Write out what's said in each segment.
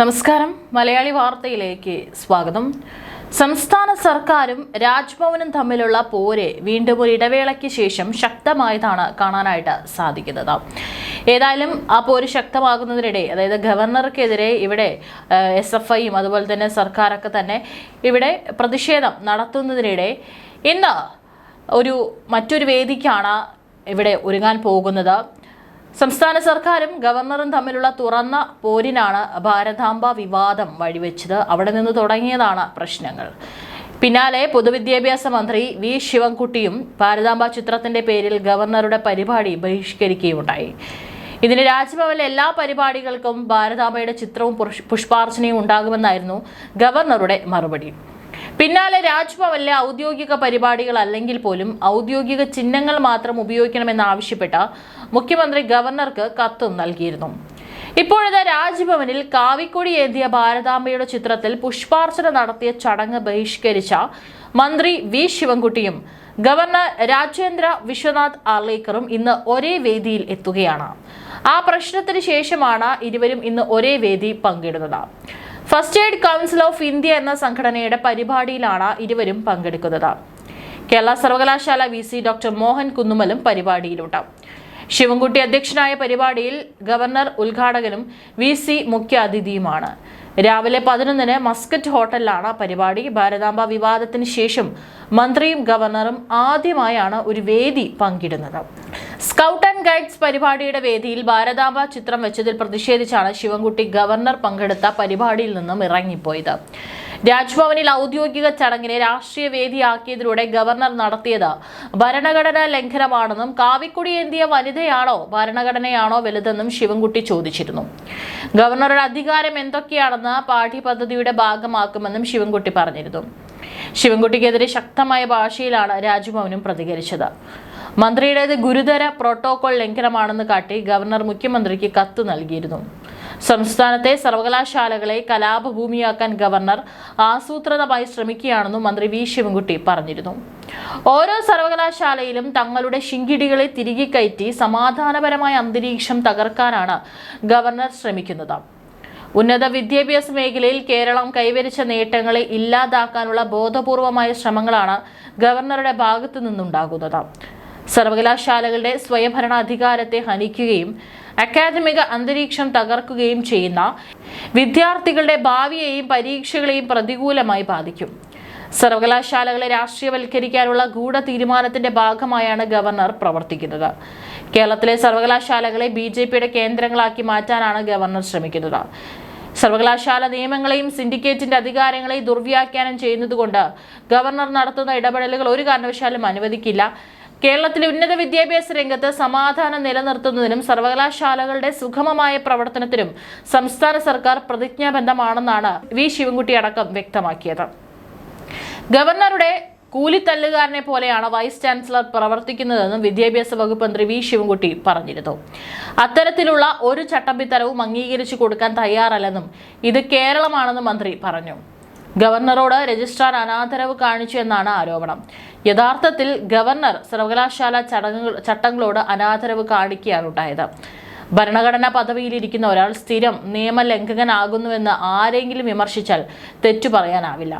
നമസ്കാരം. മലയാളി വാർത്തയിലേക്ക് സ്വാഗതം. സംസ്ഥാന സർക്കാരും രാജ്ഭവനും തമ്മിലുള്ള പോരെ വീണ്ടും ഒരു ഇടവേളയ്ക്ക് ശേഷം ശക്തമായതാണ് കാണാനായിട്ട് സാധിക്കുന്നത്. ഏതായാലും ആ പോര് ശക്തമാകുന്നതിനിടെ അതായത് ഗവർണർക്കെതിരെ ഇവിടെ എസ് എഫ് ഐയും അതുപോലെ തന്നെ സർക്കാരൊക്കെ തന്നെ ഇവിടെ പ്രതിഷേധം നടത്തുന്നതിനിടെ ഇന്ന് ഒരു മറ്റൊരു വേദിക്കാണ് ഇവിടെ ഒരുങ്ങാൻ പോകുന്നത്. സംസ്ഥാന സർക്കാരും ഗവർണറും തമ്മിലുള്ള തുറന്ന പോരിനാണ് ഭാരതാംബ വിവാദം വഴിവെച്ചത്. അവിടെ നിന്ന് തുടങ്ങിയതാണ് പ്രശ്നങ്ങൾ. പിന്നാലെ പൊതുവിദ്യാഭ്യാസ മന്ത്രി വി ശിവൻകുട്ടിയും ഭാരതാംബ ചിത്രത്തിന്റെ പേരിൽ ഗവർണറുടെ പരിപാടി ബഹിഷ്കരിക്കുകയുണ്ടായി. ഇതിന് രാജ്ഭവനിലെ എല്ലാ പരിപാടികൾക്കും ഭാരതാംബയുടെ ചിത്രവും പുഷ്പാർച്ചനയും ഉണ്ടാകുമെന്നായിരുന്നു ഗവർണറുടെ മറുപടി. പിന്നാലെ രാജ്ഭവനിലെ ഔദ്യോഗിക പരിപാടികൾ അല്ലെങ്കിൽ പോലും ഔദ്യോഗിക ചിഹ്നങ്ങൾ മാത്രം ഉപയോഗിക്കണമെന്നാവശ്യപ്പെട്ട് മുഖ്യമന്ത്രി ഗവർണർക്ക് കത്തും നൽകിയിരുന്നു. ഇപ്പോഴത്തെ രാജ്ഭവനിൽ കാവിക്കൊടി ഏന്തിയ ഭാരതാംബയുടെ ചിത്രത്തിൽ പുഷ്പാർച്ചന നടത്തിയ ചടങ്ങ് ബഹിഷ്കരിച്ച മന്ത്രി വി. ശിവൻകുട്ടിയും ഗവർണർ രാജേന്ദ്ര വിശ്വനാഥ് ആർലേക്കറും ഇന്ന് ഒരേ വേദിയിൽ എത്തുകയാണ്. ആ പ്രശ്നത്തിന് ശേഷമാണ് ഇരുവരും ഇന്ന് ഒരേ വേദി പങ്കിടുന്നത്. First aid council of India എന്ന സംഘടനയുടെ പരിപാടിയിലാണ് ഇരുവരും പങ്കെടുക്കുന്നത്. കേരള സർവകലാശാല വി സി ഡോക്ടർ മോഹൻ കുന്നുമലും പരിപാടിയിലുണ്ട്. ശിവൻകുട്ടി അധ്യക്ഷനായ പരിപാടിയിൽ ഗവർണർ ഉദ്ഘാടകനും വി സി മുഖ്യ അതിഥിയുമാണ് രാവിലെ പതിനൊന്നിന് മസ്കറ്റ് ഹോട്ടലിലാണ് പരിപാടി. ഭാരതാംബ വിവാദത്തിന് ശേഷം മന്ത്രിയും ഗവർണറും ആദ്യമായാണ് ഒരു വേദി പങ്കിടുന്നത്. സ്കൗട്ട് ആൻഡ് ഗൈഡ്സ് പരിപാടിയുടെ വേദിയിൽ ഭാരതാംബ ചിത്രം വെച്ചതിൽ പ്രതിഷേധിച്ചാണ് ശിവൻകുട്ടി ഗവർണർ പങ്കെടുത്ത പരിപാടിയിൽ നിന്നും ഇറങ്ങിപ്പോയത്. രാജ്ഭവനിൽ ഔദ്യോഗിക ചടങ്ങിനെ രാഷ്ട്രീയ വേദിയാക്കിയതിലൂടെ ഗവർണർ നടത്തിയത് ഭരണഘടനാ ലംഘനമാണെന്നും കാവിക്കുടി ഏന്തിയ വനിതയാണോ ഭരണഘടനയാണോ വലുതെന്നും ശിവൻകുട്ടി ചോദിച്ചിരുന്നു. ഗവർണറുടെ അധികാരം എന്തൊക്കെയാണെന്ന് പാഠ്യപദ്ധതിയുടെ ഭാഗമാക്കുമെന്നും ശിവൻകുട്ടി പറഞ്ഞിരുന്നു. ശിവൻകുട്ടിക്കെതിരെ ശക്തമായ ഭാഷയിലാണ് രാജ്ഭവനും പ്രതികരിച്ചത്. മന്ത്രിയുടേത് ഗുരുതര പ്രോട്ടോകോൾ ലംഘനമാണെന്ന് കാട്ടി ഗവർണർ മുഖ്യമന്ത്രിക്ക് കത്ത് നൽകിയിരുന്നു. സംസ്ഥാനത്തെ സർവകലാശാലകളെ കലാപഭൂമിയാക്കാൻ ഗവർണർ ആസൂത്രിതമായി ശ്രമിക്കുകയാണെന്നും മന്ത്രി വി ശിവൻകുട്ടി പറഞ്ഞിരുന്നു. ഓരോ സർവകലാശാലയിലും തങ്ങളുടെ ശിങ്കിടികളെ തിരികെ കയറ്റി സമാധാനപരമായ അന്തരീക്ഷം തകർക്കാനാണ് ഗവർണർ ശ്രമിക്കുന്നത്. ഉന്നത വിദ്യാഭ്യാസ മേഖലയിൽ കേരളം കൈവരിച്ച നേട്ടങ്ങളെ ഇല്ലാതാക്കാനുള്ള ബോധപൂർവമായ ശ്രമങ്ങളാണ് ഗവർണറുടെ ഭാഗത്തു നിന്നുണ്ടാകുന്നത് സർവകലാശാലകളുടെ സ്വയംഭരണാധികാരത്തെ ഹനിക്കുകയും അക്കാദമിക അന്തരീക്ഷം തകർക്കുകയും ചെയ്യുന്ന വിദ്യാർത്ഥികളുടെ ഭാവിയെയും പരീക്ഷകളെയും പ്രതികൂലമായി ബാധിക്കും. സർവകലാശാലകളെ രാഷ്ട്രീയവൽക്കരിക്കാനുള്ള ഗൂഢ തീരുമാനത്തിന്റെ ഭാഗമായാണ് ഗവർണർ പ്രവർത്തിക്കുന്നത്. കേരളത്തിലെ സർവകലാശാലകളെ ബി ജെ പിയുടെ കേന്ദ്രങ്ങളാക്കി മാറ്റാനാണ് ഗവർണർ ശ്രമിക്കുന്നത്. സർവകലാശാല നിയമങ്ങളെയും സിൻഡിക്കേറ്റിന്റെ അധികാരങ്ങളെയും ദുർവ്യാഖ്യാനം ചെയ്യുന്നതുകൊണ്ട് ഗവർണർ നടത്തുന്ന ഇടപെടലുകൾ ഒരു കാരണവശാലും അനുവദിക്കില്ല. കേരളത്തിലെ ഉന്നത വിദ്യാഭ്യാസ രംഗത്ത് സമാധാനം നിലനിർത്തുന്നതിനും സർവകലാശാലകളുടെ സുഗമമായ പ്രവർത്തനത്തിനും സംസ്ഥാന സർക്കാർ പ്രതിജ്ഞാബദ്ധമാണെന്നാണ് വി ശിവൻകുട്ടി അടക്കം വ്യക്തമാക്കിയത്. ഗവർണറുടെ കൂലിത്തല്ലുകാരനെ പോലെയാണ് വൈസ് ചാൻസലർ പ്രവർത്തിക്കുന്നതെന്നും വിദ്യാഭ്യാസ വകുപ്പ് മന്ത്രി വി ശിവൻകുട്ടി പറഞ്ഞിരുന്നു. അത്തരത്തിലുള്ള ഒരു ചട്ടമ്പിത്തരവും അംഗീകരിച്ചു കൊടുക്കാൻ തയ്യാറല്ലെന്നും ഇത് കേരളമാണെന്നും മന്ത്രി പറഞ്ഞു. ഗവർണറോട് രജിസ്ട്രാർ അനാദരവ് കാണിച്ചു എന്നാണ് ആരോപണം. യഥാർത്ഥത്തിൽ ഗവർണർ സർവകലാശാല ചടങ്ങുകൾ ചട്ടങ്ങളോട് അനാദരവ് കാണിക്കുകയാണ് ഉണ്ടായത്. ഭരണഘടനാ പദവിയിലിരിക്കുന്ന ഒരാൾ സ്ഥിരം നിയമലംഘകനാകുന്നുവെന്ന് ആരെങ്കിലും വിമർശിച്ചാൽ തെറ്റു പറയാനാവില്ല.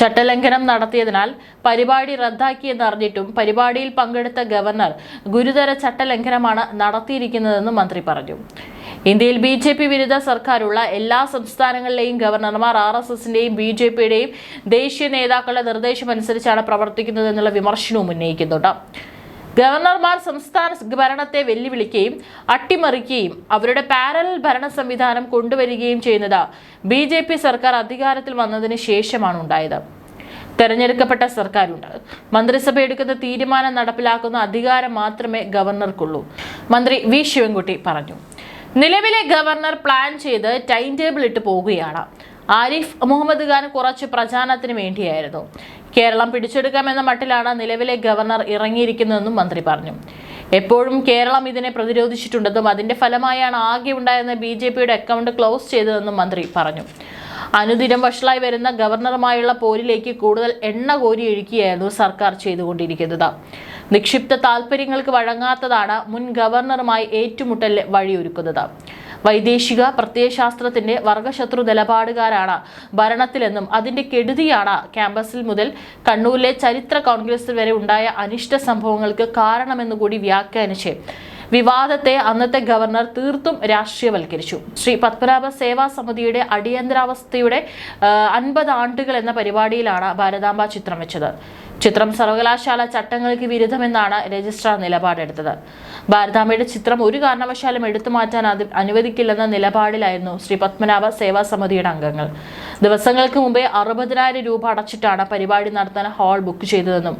ചട്ടലംഘനം നടത്തിയതിനാൽ പരിപാടി റദ്ദാക്കിയെന്നറിഞ്ഞിട്ടും പരിപാടിയിൽ പങ്കെടുത്ത ഗവർണർ ഗുരുതര ചട്ടലംഘനമാണ് നടത്തിയിരിക്കുന്നതെന്നും മന്ത്രി പറഞ്ഞു. ഇന്ത്യയിൽ ബി ജെ പി വിരുദ്ധ സർക്കാരുള്ള എല്ലാ സംസ്ഥാനങ്ങളിലെയും ഗവർണർമാർ ആർ എസ് എസിന്റെയും ബി ജെ പിയുടെയും ദേശീയ നേതാക്കളുടെ നിർദ്ദേശമനുസരിച്ചാണ് പ്രവർത്തിക്കുന്നതെന്നുള്ള വിമർശനവും ഉന്നയിക്കുന്നുണ്ട്. ഗവർണർമാർ സംസ്ഥാന ഭരണത്തെ വെല്ലുവിളിക്കുകയും അട്ടിമറിക്കുകയും അവരുടെ പാരലൽ ഭരണ സംവിധാനം കൊണ്ടുവരികയും ചെയ്യുന്നത് ബി ജെ പി സർക്കാർ അധികാരത്തിൽ വന്നതിന് ശേഷമാണ് ഉണ്ടായത്. തെരഞ്ഞെടുക്കപ്പെട്ട സർക്കാരുണ്ട്. മന്ത്രിസഭ എടുക്കുന്ന തീരുമാനം നടപ്പിലാക്കുന്ന അധികാരം മാത്രമേ ഗവർണർക്കുള്ളൂ. മന്ത്രി വി. ശിവൻകുട്ടി പറഞ്ഞു. നിലവിലെ ഗവർണർ പ്ലാൻ ചെയ്ത് ടൈം ടേബിൾ ഇട്ട് പോവുകയാണ്. ആരിഫ് മുഹമ്മദ് ഖാൻ കുറച്ച് പ്രചാരണത്തിന് വേണ്ടിയായിരുന്നു. കേരളം പിടിച്ചെടുക്കാമെന്ന മട്ടിലാണ് നിലവിലെ ഗവർണർ ഇറങ്ങിയിരിക്കുന്നതെന്നും മന്ത്രി പറഞ്ഞു. എപ്പോഴും കേരളം ഇതിനെ പ്രതിരോധിച്ചിട്ടുണ്ടെന്നും അതിന്റെ ഫലമായാണ് ആകെ ഉണ്ടായിരുന്ന ബി ജെ പിയുടെ അക്കൗണ്ട് ക്ലോസ് ചെയ്തതെന്നും മന്ത്രി പറഞ്ഞു. അനുദിനം വഷളായി വരുന്ന ഗവർണറുമായുള്ള പോരിലേക്ക് കൂടുതൽ എണ്ണ കോരിയൊഴുക്കിയായിരുന്നു സർക്കാർ ചെയ്തുകൊണ്ടിരിക്കുന്നത്. നിക്ഷിപ്ത താൽപ്പര്യങ്ങൾക്ക് വഴങ്ങാത്തതാണ് മുൻ ഗവർണറുമായി ഏറ്റുമുട്ടലിന് വഴിയൊരുക്കുന്നത്. വൈദേശിക പ്രത്യയശാസ്ത്രത്തിന്റെ വർഗശത്രു നിലപാടുകാരാണ് ഭരണത്തിലെന്നും അതിന്റെ കെടുതിയാണ് ക്യാമ്പസിൽ മുതൽ കണ്ണൂരിലെ ചരിത്ര കോൺഗ്രസിൽ വരെ ഉണ്ടായ അനിഷ്ട സംഭവങ്ങൾക്ക് കാരണമെന്നു കൂടി വ്യാഖ്യാനിച്ച് വിവാദത്തെ അന്നത്തെ ഗവർണർ തീർത്തും രാഷ്ട്രീയവൽക്കരിച്ചു. ശ്രീ പത്മനാഭ സേവാ സമിതിയുടെ അടിയന്തരാവസ്ഥയുടെ അൻപത് ആണ്ടുകൾ എന്ന പരിപാടിയിലാണ് ഭാരതാംബ ചിത്രം വെച്ചത്. ചിത്രം സർവകലാശാല ചട്ടങ്ങൾക്ക് വിരുദ്ധമെന്നാണ് രജിസ്ട്രാർ നിലപാടെടുത്തത്. ഭാരതാമ്മയുടെ ചിത്രം ഒരു കാരണവശാലും എടുത്തു മാറ്റാൻ അനുവദിക്കില്ലെന്ന നിലപാടിലായിരുന്നു ശ്രീ പത്മനാഭ സേവാ സമിതിയുടെ അംഗങ്ങൾ. ദിവസങ്ങൾക്ക് മുമ്പേ അറുപതിനായിരം രൂപ അടച്ചിട്ടാണ് പരിപാടി നടത്താൻ ഹാൾ ബുക്ക് ചെയ്തതെന്നും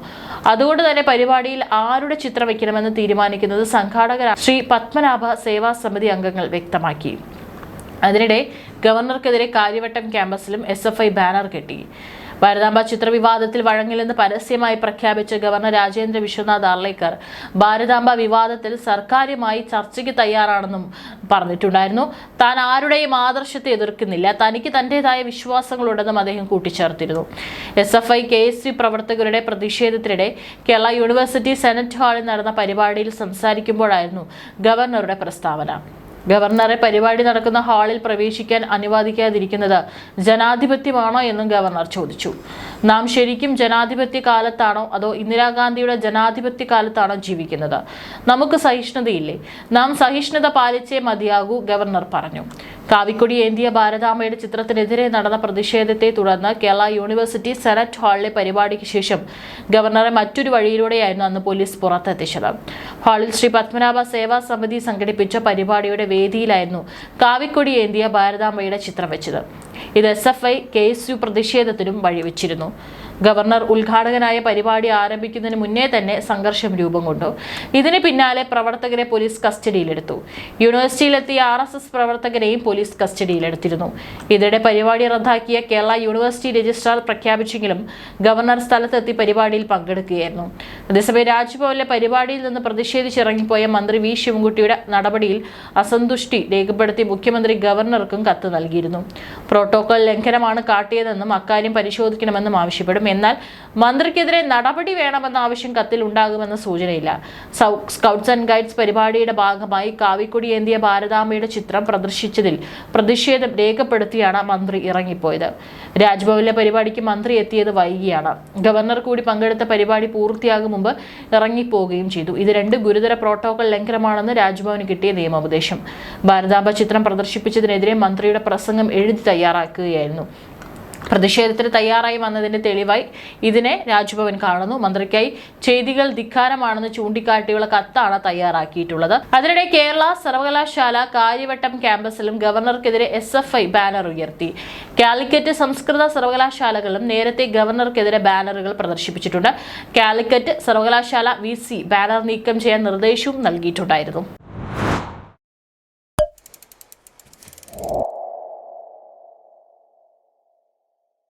അതുകൊണ്ട് തന്നെ പരിപാടിയിൽ ആരുടെ ചിത്രം വയ്ക്കണമെന്ന് തീരുമാനിക്കുന്നത് സംഘാടകരാണ് ശ്രീ പത്മനാഭ സേവാ സമിതി അംഗങ്ങൾ വ്യക്തമാക്കി. അതിനിടെ ഗവർണർക്കെതിരെ കാര്യവട്ടം ക്യാമ്പസിലും എസ് ബാനർ കെട്ടി. ഭാരതാംബ ചിത്രവിവാദത്തിൽ വഴങ്ങില്ലെന്ന് പരസ്യമായി പ്രഖ്യാപിച്ച ഗവർണർ രാജേന്ദ്ര വിശ്വനാഥ് ആർലേക്കർ ഭാരതാംബ വിവാദത്തിൽ സർക്കാരുമായി ചർച്ചയ്ക്ക് തയ്യാറാണെന്നും പറഞ്ഞിട്ടുണ്ടായിരുന്നു. താൻ ആരുടെയും ആദർശത്തെ എതിർക്കുന്നില്ല. തനിക്ക് തന്റേതായ വിശ്വാസങ്ങളുണ്ടെന്നും അദ്ദേഹം കൂട്ടിച്ചേർത്തിരുന്നു. S F I K S C പ്രവർത്തകരുടെ പ്രതിഷേധത്തിനിടെ കേരള യൂണിവേഴ്സിറ്റി സെനറ്റ് ഹാളിൽ നടന്ന പരിപാടിയിൽ സംസാരിക്കുമ്പോഴായിരുന്നു ഗവർണറുടെ പ്രസ്താവന. ഗവർണറെ പരിപാടി നടക്കുന്ന ഹാളിൽ പ്രവേശിക്കാൻ അനുവദിക്കാതിരിക്കുന്നത് ജനാധിപത്യമാണോ എന്നും ഗവർണർ ചോദിച്ചു. നാം ശരിക്കും ജനാധിപത്യ കാലത്താണോ അതോ ഇന്ദിരാഗാന്ധിയുടെ ജനാധിപത്യ കാലത്താണോ ജീവിക്കുന്നത്? നമുക്ക് സഹിഷ്ണുതയില്ലേ? നാം സഹിഷ്ണുത പാലിച്ചേ മതിയാകൂ ഗവർണർ പറഞ്ഞു. കാവിക്കൊടി ഏന്തിയ ഭാരതാമ്മയുടെ ചിത്രത്തിനെതിരെ നടന്ന പ്രതിഷേധത്തെ തുടർന്ന് കേരള യൂണിവേഴ്സിറ്റി സെനറ്റ് ഹാളിലെ പരിപാടിക്ക് ശേഷം ഗവർണറെ മറ്റൊരു വഴിയിലൂടെയായിരുന്നു അന്ന് പോലീസ് പുറത്തെത്തിച്ചത്. ഹാളിൽ ശ്രീ പത്മനാഭ സേവാ സമിതി സംഘടിപ്പിച്ച പരിപാടിയുടെ വേദിയിലായിരുന്നു കാവിക്കൊടി ഏന്തിയ ഭാരതാമ്മയുടെ ചിത്രം വെച്ചത്. ഇത് S F I K S U പ്രതിഷേധത്തിനും വഴിവെച്ചിരുന്നു. ഗവർണർ ഉദ്ഘാടകനായ പരിപാടി ആരംഭിക്കുന്നതിന് മുന്നേ തന്നെ സംഘർഷം രൂപം കൊണ്ടു. ഇതിന് പിന്നാലെ പ്രവർത്തകരെ പോലീസ് കസ്റ്റഡിയിലെടുത്തു. യൂണിവേഴ്സിറ്റിയിലെത്തിയ ആർ എസ് എസ് പ്രവർത്തകരെയും പോലീസ് കസ്റ്റഡിയിലെടുത്തിരുന്നു. ഇതിനിടെ പരിപാടി റദ്ദാക്കിയ കേരള യൂണിവേഴ്സിറ്റി രജിസ്ട്രാർ പ്രഖ്യാപിച്ചെങ്കിലും ഗവർണർ സ്ഥലത്തെത്തി പരിപാടിയിൽ പങ്കെടുക്കുകയായിരുന്നു. അതേസമയം രാജ്ഭവനിലെ പരിപാടിയിൽ നിന്ന് പ്രതിഷേധിച്ചിറങ്ങിപ്പോയ മന്ത്രി വി ശിവൻകുട്ടിയുടെ നടപടിയിൽ അസന്തുഷ്ടി രേഖപ്പെടുത്തി മുഖ്യമന്ത്രി ഗവർണർക്കും കത്ത് നൽകിയിരുന്നു. പ്രോട്ടോകോൾ ലംഘനമാണ് കാട്ടിയതെന്നും അക്കാര്യം പരിശോധിക്കണമെന്നും ആവശ്യപ്പെടും. എന്നാൽ മന്ത്രിക്കെതിരെ നടപടി വേണമെന്ന ആവശ്യം കത്തിൽ ഉണ്ടാകുമെന്ന സൂചനയില്ല. സ്കൗട്ട്സ് ആൻഡ് ഗൈഡ്സ് പരിപാടിയുടെ ഭാഗമായി കാവിക്കൊടി ഏന്തിയ ഭാരതാമ്മയുടെ ചിത്രം പ്രദർശിച്ചതിൽ പ്രതിഷേധം രേഖപ്പെടുത്തിയാണ് മന്ത്രി ഇറങ്ങിപ്പോയത്. രാജ്ഭവനിലെ പരിപാടിക്ക് മന്ത്രി എത്തിയത് വൈകിയാണ്. ഗവർണർ കൂടി പങ്കെടുത്ത പരിപാടി പൂർത്തിയാകും മുമ്പ് ഇറങ്ങിപ്പോവുകയും ചെയ്തു. ഇത് രണ്ട് ഗുരുതര പ്രോട്ടോകോൾ ലംഘനമാണെന്ന് രാജ്ഭവന് കിട്ടിയ നിയമോപദേശം. ഭാരതാംബ ചിത്രം പ്രദർശിപ്പിച്ചതിനെതിരെ മന്ത്രിയുടെ പ്രസംഗം എഴുതി തയ്യാറാക്കുകയായിരുന്നു. പ്രതിഷേധത്തിന് തയ്യാറായി വന്നതിന്റെ തെളിവായി ഇതിനെ രാജ്ഭവൻ കാണുന്നു. മന്ത്രിക്കായി ചെയ്തികൾ ധിക്കാരമാണെന്ന് ചൂണ്ടിക്കാട്ടിയുള്ള കത്താണ് തയ്യാറാക്കിയിട്ടുള്ളത്. അതിനിടെ കേരള സർവകലാശാല കാര്യവട്ടം ക്യാമ്പസിലും ഗവർണർക്കെതിരെ എസ് എഫ് ഐ ബാനർ ഉയർത്തി. കാലിക്കറ്റ് സംസ്കൃത സർവകലാശാലകളും നേരത്തെ ഗവർണർക്കെതിരെ ബാനറുകൾ പ്രദർശിപ്പിച്ചിട്ടുണ്ട്. കാലിക്കറ്റ് സർവകലാശാല വി ബാനർ നീക്കം ചെയ്യാൻ നിർദ്ദേശവും നൽകിയിട്ടുണ്ടായിരുന്നു.